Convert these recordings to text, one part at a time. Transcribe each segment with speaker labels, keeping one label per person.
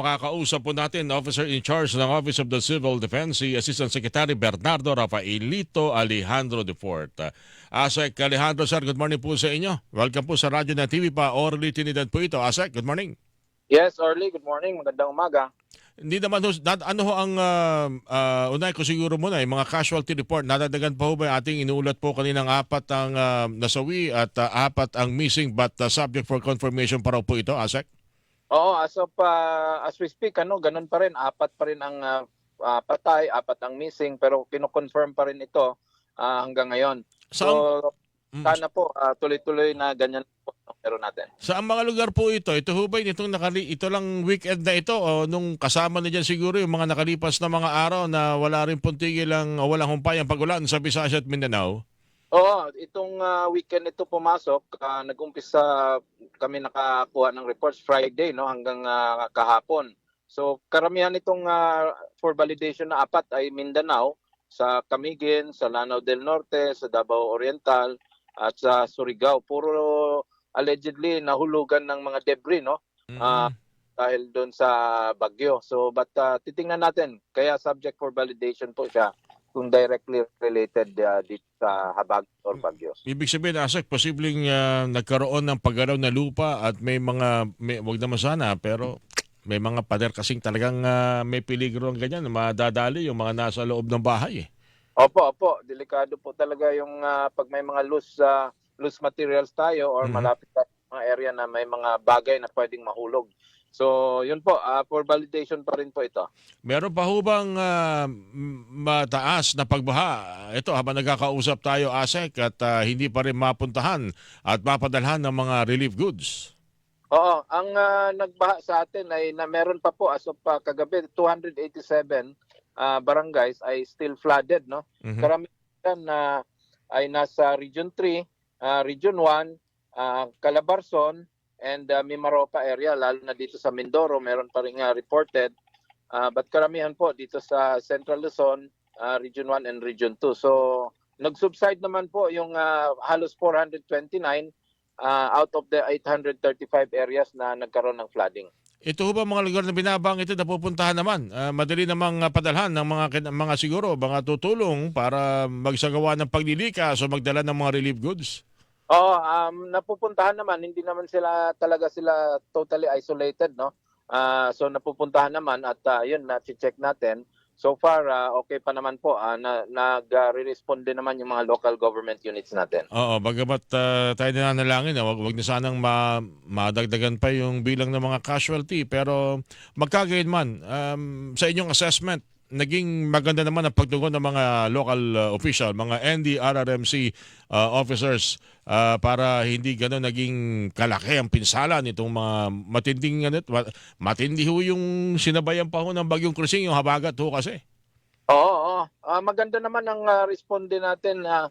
Speaker 1: Makakausap po natin Officer in Charge ng Office of the Civil Defense, si Assistant Secretary Bernardo Rafaelito Alejandro de Fort. Asek Alejandro, sir, good morning po sa inyo. Welcome po sa Radyo na TV pa. Orly Trinidad po ito. Asek, good morning.
Speaker 2: Yes, Orly, good morning. Magandang umaga.
Speaker 1: Hindi naman, ano ho ang, uh, uh, unay ko siguro muna, yung mga casualty report, nadagdagan pa ho ba ating inuulat po kaninang apat ang uh, nasawi at uh, apat ang missing but uh, subject for confirmation pa raw po ito, Asek?
Speaker 2: Oo, as of uh, as we speak, ano, ganun pa rin. Apat pa rin ang uh, uh, patay, apat ang missing, pero kino-confirm pa rin ito uh, hanggang ngayon.
Speaker 1: Saan,
Speaker 2: So,
Speaker 1: Mm,
Speaker 2: sana po uh, tuloy-tuloy na ganyan po meron natin.
Speaker 1: Saan mga lugar po ito? Ito ho ba itong nakali ito lang weekend na ito o nung kasama na dyan siguro yung mga nakalipas na mga araw na wala rin puntigil ang walang humpay ang pagulan sa Visayas at Mindanao?
Speaker 2: Oo, itong uh, weekend ito pumasok, uh, nag-umpisa kami nakakuha ng reports Friday no hanggang uh, kahapon. So karamihan itong uh, for validation na apat ay Mindanao, sa Camiguin, sa Lanao del Norte, sa Davao Oriental at sa Surigao. Puro allegedly nahulugan ng mga debris no Ah, dahil doon sa bagyo. So but uh, titingnan natin kaya subject for validation po siya kung directly related uh, dito sa habag or bagyo.
Speaker 1: Ibig sabihin, Asek, posibleng ah, nagkaroon ng paggalaw na lupa at may mga, may, wag naman sana, pero may mga pader kasing talagang ah, may peligro ang ganyan, madadali yung mga nasa loob ng bahay. Eh.
Speaker 2: Opo, opo, delikado po talaga yung ah, pag may mga loose uh, loose materials tayo or
Speaker 1: Mhm.
Speaker 2: malapit tayo sa mga area na may mga bagay na pwedeng mahulog. So, yun po, ah, for validation pa rin po ito.
Speaker 1: Meron pa ho bang m- mataas na pagbaha? Ito, habang nagkakausap tayo, Asek, at ah, hindi pa rin mapuntahan at mapadalhan ng mga relief goods.
Speaker 2: Oo, ang ah, nagbaha sa atin ay na meron pa po as of ah, kagabi 287 ah, barangays ay still flooded, no?
Speaker 1: Mhm.
Speaker 2: Karamihan na ay nasa Region 3, ah, Region 1, ah, Calabarzon, and uh, Mimaropa area, lalo na dito sa Mindoro, meron pa rin nga reported. Ah, but karamihan po dito sa Central Luzon, ah, Region 1 and Region 2. So, nag-subside naman po yung ah, halos 429 ah, out of the 835 areas na nagkaroon ng flooding.
Speaker 1: Ito ba mga lugar na binabang ito na pupuntahan naman? Ah, madali namang ah, padalhan ng mga, mga siguro, mga tutulong para magsagawa ng paglilikas o magdala ng mga relief goods?
Speaker 2: Oo, um, napupuntahan naman, hindi naman sila talaga sila totally isolated, no? Ah, so napupuntahan naman at ah, yun, na-check natin. So far, ah, okay pa naman po. ah, na, nag-respond din naman yung mga local government units natin.
Speaker 1: Oo, bagamat ah, tayo nananalangin na wag, wag na sanang ma, madagdagan pa yung bilang ng mga casualty. Pero magkagayon man, um, sa inyong assessment, naging maganda naman ang pagtugon ng mga local ah, official, mga NDRRMC ah, officers ah, para hindi gano'n naging kalaki ang pinsala nitong mga matinding ano, ma- matindi ho yung sinabayan pa ho ng bagyong krusing, yung habagat ho kasi.
Speaker 2: Oo, oo. Ah, maganda naman ang ah, responde natin na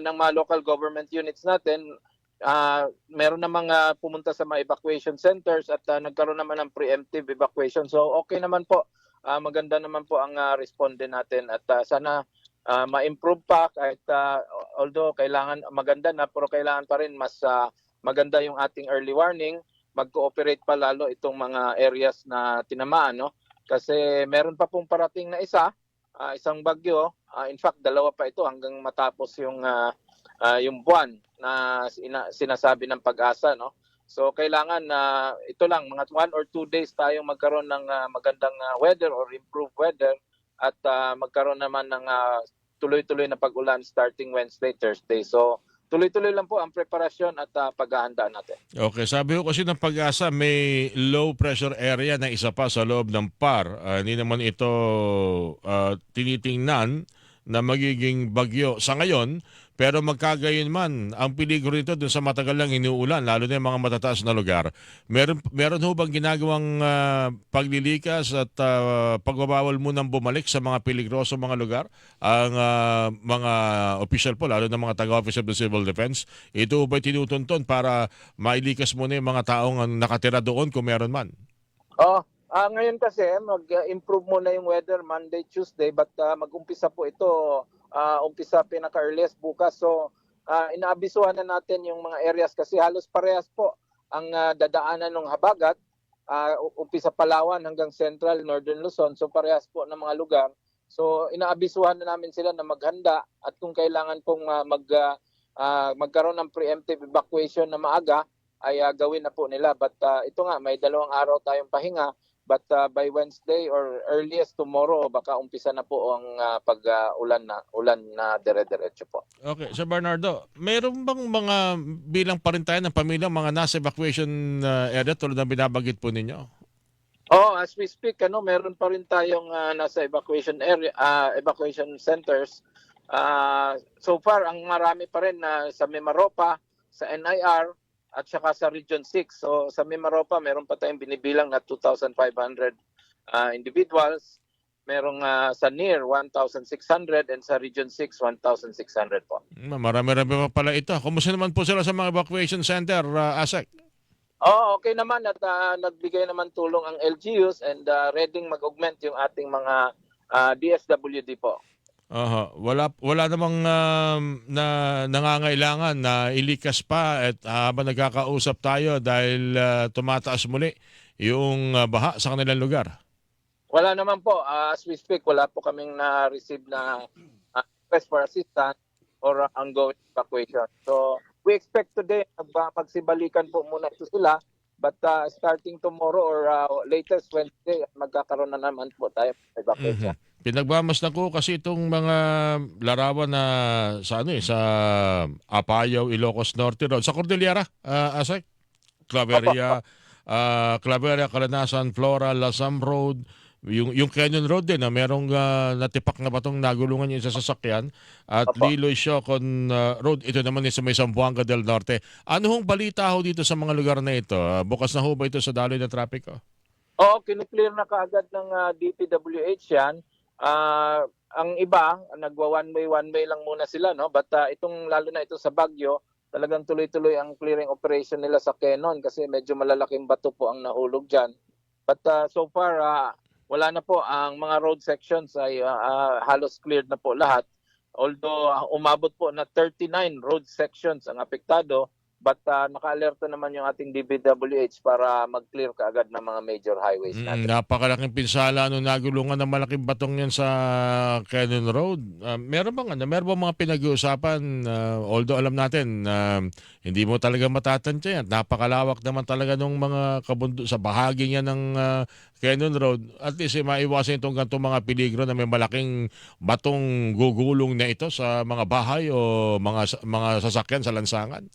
Speaker 2: ng mga local government units natin. Ah, meron na mga pumunta sa mga evacuation centers at ah, nagkaroon naman ng preemptive evacuation. So okay naman po. Ah, maganda naman po ang ah, responde natin at ah, sana ah, ma-improve pa kahit ah, although kailangan maganda na pero kailangan pa rin mas ah, maganda yung ating early warning. Mag-cooperate pa lalo itong mga areas na tinamaan no. Kasi meron pa pong parating na isa ah, isang bagyo. Ah, in fact, dalawa pa ito hanggang matapos yung ah, ah, yung buwan na sina- sinasabi ng pag-asa, no? So kailangan na ito lang mga one or two days tayong magkaroon ng ah, magandang ah, weather or improved weather at ah, magkaroon naman ng ah, tuloy-tuloy na pag-ulan starting Wednesday, Thursday. So tuloy-tuloy lang po ang preparasyon at ah, paghahandaan natin.
Speaker 1: Okay, sabi ko kasi ng pag-asa may low pressure area na isa pa sa loob ng PAR. Ah, hindi naman ito ah, tinitingnan na magiging bagyo sa ngayon, pero magkagayon man, ang peligro nito dun sa matagal lang inuulan, lalo na yung mga matataas na lugar. Meron, meron ho bang ginagawang ah, paglilikas at ah, pagbabawal munang bumalik sa mga peligroso mga lugar? Ang ah, mga official po, lalo na mga taga-office of the Civil Defense, ito ba'y tinutunton para mailikas muna yung mga taong nakatira doon kung meron man?
Speaker 2: Oh, ah ngayon kasi mag-improve muna yung weather Monday, Tuesday but ah, mag-umpisa po ito ah, umpisa pinaka earliest bukas. So ah, inaabisuhan na natin yung mga areas kasi halos parehas po ang ah, dadaanan ng habagat ah, u- umpisa Palawan hanggang Central, Northern Luzon. So parehas po ng mga lugar. So inaabisuhan na namin sila na maghanda at kung kailangan pong ah, mag, ah, ah, magkaroon ng preemptive evacuation na maaga, ay ah, gawin na po nila. But ah, ito nga, may dalawang araw tayong pahinga. But ah, by Wednesday or earliest tomorrow, baka umpisa na po ang ah, pag-ulan na, ulan na dire-diretso po.
Speaker 1: Okay, Sir Bernardo, mayroon bang mga bilang pa rin tayo ng pamilya mga nasa evacuation uh, area tulad ng binabagit po ninyo?
Speaker 2: Oh, as we speak, ano, meron pa rin tayong ah, nasa evacuation area, ah, evacuation centers. Ah, so far, ang marami pa rin na sa Mimaropa, sa NIR, at saka sa Region 6. So sa Mimaropa, meron pa tayong binibilang na 2,500 ah, individuals. Merong ah, sa NIR, 1,600 and sa Region 6, 1,600 po.
Speaker 1: Hmm, Marami-rami pa pala ito. Kumusta naman po sila sa mga evacuation center, uh, ASEC?
Speaker 2: Oh, okay naman at ah, nagbigay naman tulong ang LGUs and uh, ready mag-augment yung ating mga ah, DSWD po.
Speaker 1: Aha, wala wala namang um, na nangangailangan na ilikas pa at habang nagkakausap tayo dahil uh, tumataas muli yung uh, baha sa kanilang lugar.
Speaker 2: Wala naman po. Ah, as we speak, wala po kaming na-receive na ah, request for assistance or ah, ongoing evacuation. So, we expect today mag- magsibalikan po muna ito sila. But ah, starting tomorrow or ah, latest Wednesday, magkakaroon na naman po tayo ng evacuation.
Speaker 1: Mhm. Pinagmamasdan ko kasi itong mga larawan na sa ano eh, sa Apayao, Ilocos Norte Road, sa Cordillera, uh, Asek, Claveria, uh, Claveria, Calanasan, Flora, Lasam Road, yung yung Canyon Road din na merong ah, natipak na batong nagulungan yung isa sa sasakyan at
Speaker 2: Opo.
Speaker 1: Liloy Siocon ah, Road ito naman is sa may Zamboanga del Norte. Ano hong balita ho dito sa mga lugar na ito? Ah, bukas na ho ba ito sa daloy ng trapiko?
Speaker 2: Oo, kiniklear na kaagad ng ah, DPWH yan. Ah, ang iba, nagwa one way, one way lang muna sila, no? But ah, itong, lalo na ito sa Baguio, talagang tuloy-tuloy ang clearing operation nila sa Quezon kasi medyo malalaking bato po ang nahulog dyan. But ah, so far, ah, wala na po. Ang mga road sections ay ah, halos cleared na po lahat. Although ah, umabot po na 39 road sections ang apektado, but ah, naka-alerto naman yung ating DPWH para mag-clear kaagad ng mga major highways
Speaker 1: Mm,
Speaker 2: natin.
Speaker 1: napakalaking pinsala nung nagulungan ng malaking batong yan sa Cannon Road. Ah, meron bang ano, meron bang mga pinag-uusapan ah, although alam natin na hindi mo talaga matatantya yan. Napakalawak naman talaga nung mga kabundo sa bahagi niya ng ah, Cannon Road. At least eh, maiwasan itong ganitong mga peligro na may malaking batong gugulong na ito sa mga bahay o mga mga sasakyan sa lansangan.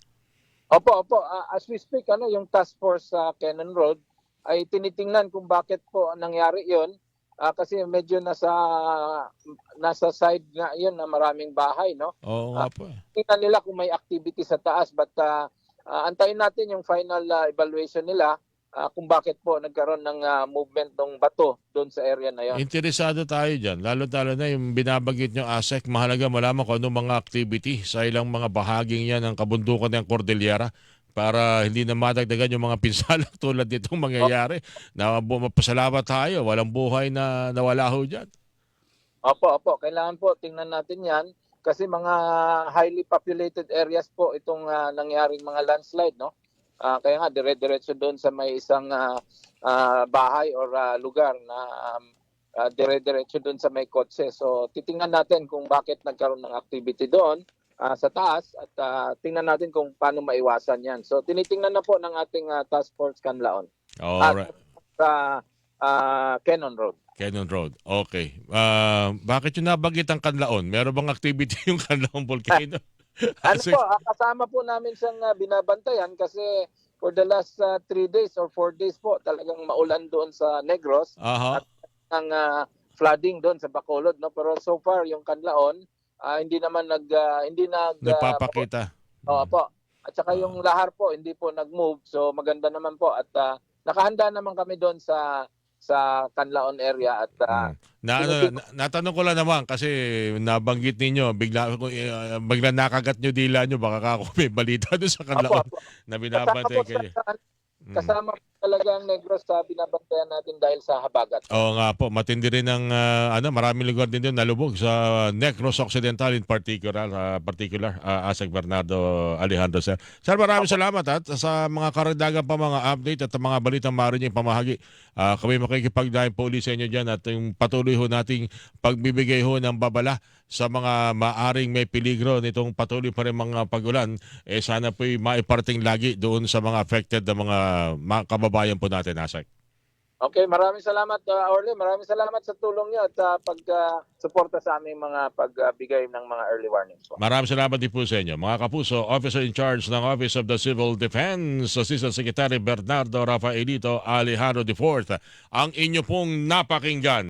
Speaker 2: Opo, opo. Ah, as we speak, ano, yung task force sa Cannon Road ay tinitingnan kung bakit po nangyari 'yon. Ah, kasi medyo nasa nasa side nga 'yon na maraming bahay, no?
Speaker 1: Oo nga po. eh.
Speaker 2: Tingnan nila kung may activity sa taas but ah, ah, antayin natin yung final ah, evaluation nila ah, kung bakit po nagkaroon ng ah, movement ng bato doon sa area na 'yon.
Speaker 1: Interesado tayo dyan. Lalo-lalo na yung binabagit nyo ASEC, mahalaga malaman kung anong mga activity sa ilang mga bahaging yan ng kabundukan ng Cordillera para hindi na madagdagan yung mga pinsala tulad nitong mangyayari na mapasalamat tayo. Walang buhay na nawala ho dyan.
Speaker 2: Opo, opo. Kailangan po tingnan natin 'yan kasi mga highly populated areas po itong ah, nangyaring mga landslide, no? Ah, kaya nga dire-diretso doon sa may isang ah, ah, bahay or ah, lugar na um, ah, dire-diretso doon sa may kotse. So titingnan natin kung bakit nagkaroon ng activity doon ah, sa taas at ah, tingnan natin kung paano maiwasan 'yan. So tinitingnan na po ng ating ah, task force Canlaon
Speaker 1: Alright.
Speaker 2: sa ah, Cannon Road.
Speaker 1: Cannon Road. Okay. Ah, bakit yung nabagit ang Kanlaon? Meron bang activity yung Kanlaon Volcano?
Speaker 2: Ano po, ah, kasama po namin siyang ah, binabantayan kasi for the last ah, three days or four days po talagang maulan doon sa Negros
Speaker 1: Aha.
Speaker 2: ang ah, flooding doon sa Bacolod no pero so far yung Kanlaon ah, hindi naman nag ah, hindi nag ah,
Speaker 1: Nagpapakita.
Speaker 2: Oo po. At saka yung lahar po hindi po nag-move so maganda naman po at ah, nakahanda naman kami doon sa sa Canlaon area at ah,
Speaker 1: Na, ano, na, natanong ko lang naman kasi nabanggit ninyo, bigla, uh, bigla nakagat nyo dila nyo, baka ako may balita doon sa
Speaker 2: apo, apo.
Speaker 1: na
Speaker 2: Kasama
Speaker 1: binabantay
Speaker 2: po
Speaker 1: kayo.
Speaker 2: sa,
Speaker 1: Mm.
Speaker 2: Po talagang Negros sa binabantayan natin dahil sa habagat.
Speaker 1: Oo nga po, matindi rin ang ah, ano, maraming lugar din doon nalubog sa Negros Occidental in particular, ah, particular ah, Asek Bernardo Alejandro sir. Sir, maraming salamat at sa mga karagdagan pa mga update at mga balitang maaari niyong pamahagi. Ah, kami makikipagdahin po ulit sa inyo diyan at yung patuloy ho nating pagbibigay ho ng babala sa mga maaring may peligro nitong patuloy pa rin mga pagulan eh sana po'y maiparting lagi doon sa mga affected na mga, mga kababayan po natin Asek.
Speaker 2: Okay, maraming salamat uh, Orly. Maraming salamat sa tulong niyo at sa pag-suporta sa aming mga pagbigay ng mga early warnings po.
Speaker 1: Maraming salamat din po sa inyo. Mga kapuso, Officer in Charge ng Office of the Civil Defense, Assistant Secretary Bernardo Rafaelito Alejandro IV, ang inyo pong napakinggan.